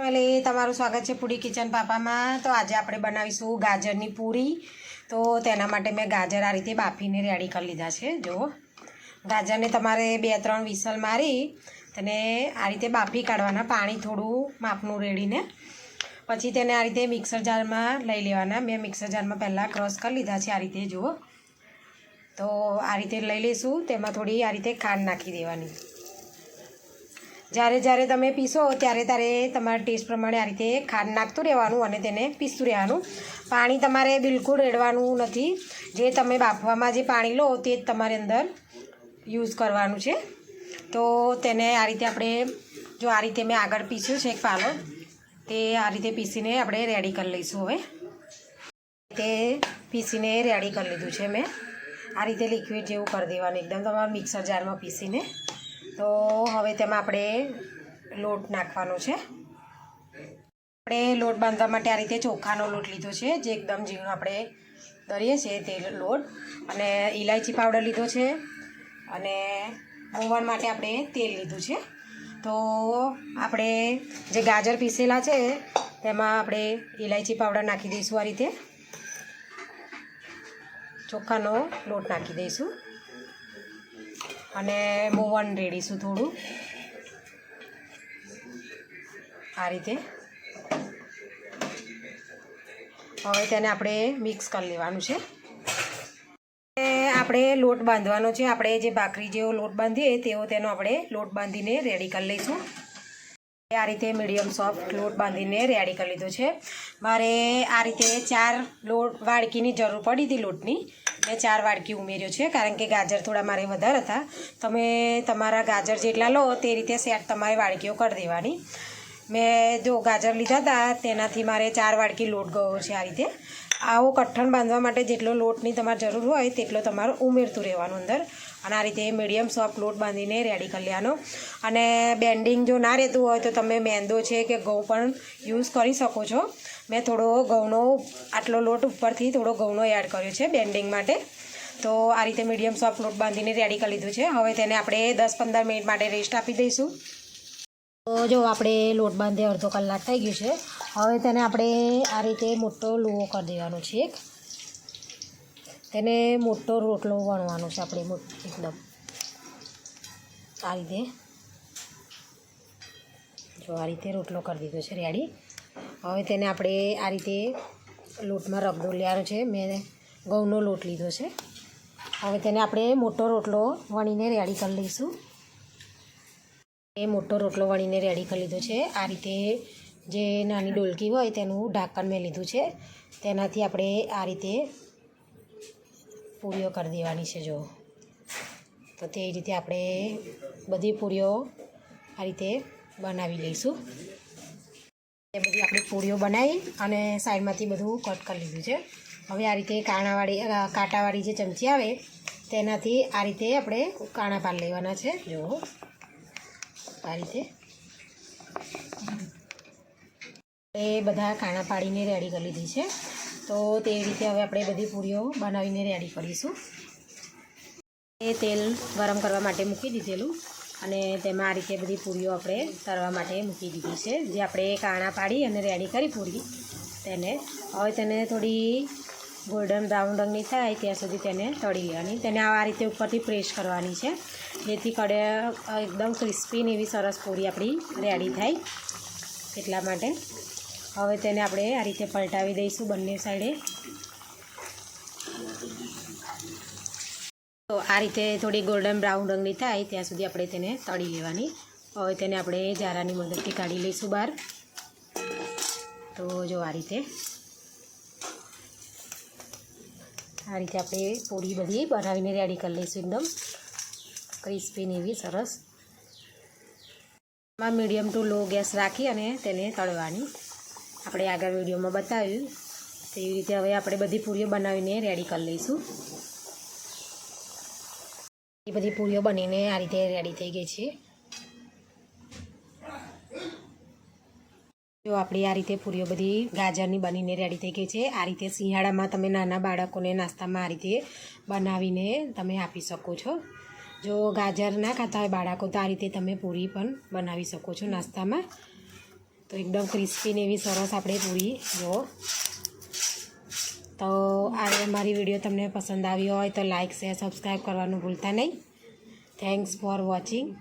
Family તમારું સ્વાગત છે પૂરી કિચન પાપામાં. તો આજે આપણે બનાવીશું ગાજરની પૂરી. તો તેના માટે મેં ગાજર આ રીતે બાફીને રેડી કરી લીધા છે જુઓ ગાજરને તમારે બે ત્રણ વિસલ મારી તેને આ રીતે બાફી કાઢવાના, પાણી થોડું માપનું રેડીને. પછી તેને આ રીતે મિક્સર જારમાં લઈ લેવાના. મેં મિક્સર જારમાં પહેલાં ક્રશ કરી લીધા છે આ રીતે જુઓ તો આ રીતે લઈ લઈશું. તેમાં થોડી આ રીતે ખાંડ નાખી દેવાની. જ્યારે જ્યારે તમે પીસો ત્યારે ત્યારે તમારા ટેસ્ટ પ્રમાણે આ રીતે ખાંડ નાખતું રહેવાનું અને તેને પીસતું રહેવાનું. પાણી તમારે બિલકુલ રેડવાનું નથી. જે તમે બાફવામાં જે પાણી લો તે જ તમારે અંદર યુઝ કરવાનું છે. તો તેને આ રીતે આપણે જો આ રીતે મેં આગળ પીસ્યું છે એક પાલો તે આ રીતે પીસીને આપણે રેડી કરી લઈશું હવે. તે પીસીને રેડી કરી લીધું છે મેં. આ રીતે લિક્વિડ જેવું કરી દેવાનું, એકદમ તમારા મિક્સર જારમાં પીસીને. તો હવે તેમાં આપણે લોટ નાખવાનો છે. આપણે લોટ બાંધવા માટે આ રીતે ચોખાનો લોટ લીધો છે, જે એકદમ ઝીણો આપણે દરીએ છીએ તે લોટ. અને ઇલાયચી પાવડર લીધો છે અને મોવણ માટે આપણે તેલ લીધું છે. તો આપણે જે ગાજર પીસેલા છે, તેમાં આપણે ઇલાયચી પાવડર નાખી દઈશું આ રીતે. ચોખાનો લોટ નાખી દઈશું. અને મોવન રેડીશું થોડું. આ રીતે. હવે તેને આપણે મિક્સ કરી લેવાનું છે. આપણે લોટ બાંધવાનો છે. આપણે જે ભાખરી જેવો લોટ બાંધીએ તેવો તેનો આપણે લોટ બાંધીને રેડી કરી લઈશું. આ રીતે મીડિયમ સોફ્ટ લોટ બાંધીને રેડી કરી લીધો છે. મારે આ રીતે ચાર લોટ વાડકીની જરૂર પડી હતી લોટની. મેં ચાર વાડકી ઉમેર્યો છે, કારણ કે ગાજર થોડા મારે વધારે હતા. તમે તમારા ગાજર જેટલા લો તે રીતે સેટ તમારે વાડકીઓ કરી દેવાની. મેં જો ગાજર લીધા હતા, તેનાથી મારે ચાર વાડકી લોટ ગયો છે આ રીતે. આવો કઠણ બાંધવા માટે જેટલો લોટની તમારે જરૂર હોય તેટલો તમારે ઉમેરતું રહેવાનું અંદર. અને આ રીતે મીડિયમ સોફ્ટ લોટ બાંધીને રેડી કરી લેવાનો. અને બેન્ડિંગ જો ના રહેતું હોય તો તમે મેંદો છે કે ઘઉં પણ યુઝ કરી શકો છો. મેં થોડો ઘઉંનો આટલો લોટ ઉપરથી થોડો ઘઉંનો એડ કર્યો છે બેન્ડિંગ માટે. તો આ રીતે મીડિયમ સોફ્ટ લોટ બાંધીને રેડી કરી લીધું છે. હવે તેને આપણે દસ પંદર મિનિટ માટે રેસ્ટ આપી દઈશું. તો જો આપણે લોટ બાંધે અડધો કલાક થઈ ગયું છે. હવે તેને આપણે આ રીતે મોટો લુવો કરી દેવાનો છે એક. તેને મોટો રોટલો વણવાનો છે આપણે એકદમ. આ રીતે. જો આ રીતે રોટલો કરી દીધો છે રેડી. હવે તેને આપણે આ રીતે લોટમાં રગદો લેવાનો છે. મેં ઘઉંનો લોટ લીધો છે. હવે તેને આપણે મોટો રોટલો વણીને રેડી કરી લઈશું. એ મોટો રોટલો વણીને રેડી કરી લીધો છે. આ રીતે જે નાની ડોલકી હોય તેનું ઢાંકણ મેં લીધું છે. તેનાથી આપણે આ રીતે પૂરીઓ કરી દેવાની છે જો. તો તે રીતે આપણે બધી પૂરીઓ આ રીતે બનાવી લઈશું. એ બધી આપણે પૂરીઓ બનાવી અને સાઈડમાંથી બધું કટ કરી લીધું છે. હવે આ રીતે કાણાવાળી કાંટાવાળી જે ચમચી આવે તેનાથી આ રીતે આપણે કાણા પાડી લેવાના છે. જુઓ આ રીતે એ બધા ખાણા પાડીને રેડી કરી લીધી છે. તો તે રીતે હવે આપણે બધી પૂરીઓ બનાવીને રેડી કરીશું. એ તેલ ગરમ કરવા માટે મૂકી દીધેલું અને તેમાં આ રીતે બધી પૂરીઓ આપણે તળવા માટે મૂકી દીધી છે. જે આપણે કાણા પાડી અને રેડી કરી પૂરી, તેને હવે તેને થોડી ગોલ્ડન બ્રાઉન રંગની થાય ત્યાં સુધી તેને તળી લેવાની. તેને આ રીતે ઉપરથી પ્રેસ કરવાની છે. જેથી કડે એકદમ ક્રિસ્પી ને એવી સરસ પૂરી આપણી રેડી થાય એટલા માટે હવે તેને આપણે આ રીતે પલટાવી દઈશું બંને સાઈડે તો આ રીતે થોડી ગોલ્ડન બ્રાઉન રંગની થાય, ત્યાં સુધી આપણે તેને તળી લેવાની. હવે તેને આપણે જારાની મદદથી કાઢી લઈશું બહાર. તો જો આ રીતે. આ રીતે આપણે પૂરી બધી બનાવીને રેડી કરી લઈશું એકદમ. ક્રિસ્પી ને એવી સરસ. માં મીડિયમ ટુ લો ગેસ રાખી અને તેને તળવાની. આપણે આગળ વિડીયોમાં બતાવ્યું. તેવી રીતે હવે આપણે બધી પૂરીઓ બનાવીને રેડી કરી લઈશું. એ બધી પૂરીઓ બનીને આ રીતે રેડી થઈ ગઈ છે. જો આપણી આ રીતે પૂરીઓ બધી ગાજરની બનીને રેડી થઈ ગઈ છે. આ રીતે શિયાળામાં તમે નાના બાળકોને નાસ્તામાં આ રીતે બનાવીને તમે આપી શકો છો. જો ગાજર ના ખાતા હોય બાળકો, તો આ રીતે તમે પૂરી પણ બનાવી શકો છો નાસ્તામાં. તો એકદમ ક્રિસ્પી ને એવી સરસ આપણે પૂરી, જો. તો આ મારી વીડિયો તમને પસંદ આવી હોય તો લાઇક શેર સબસ્ક્રાઈબ કરવાનું ભૂલતા નહીં. Thanks for watching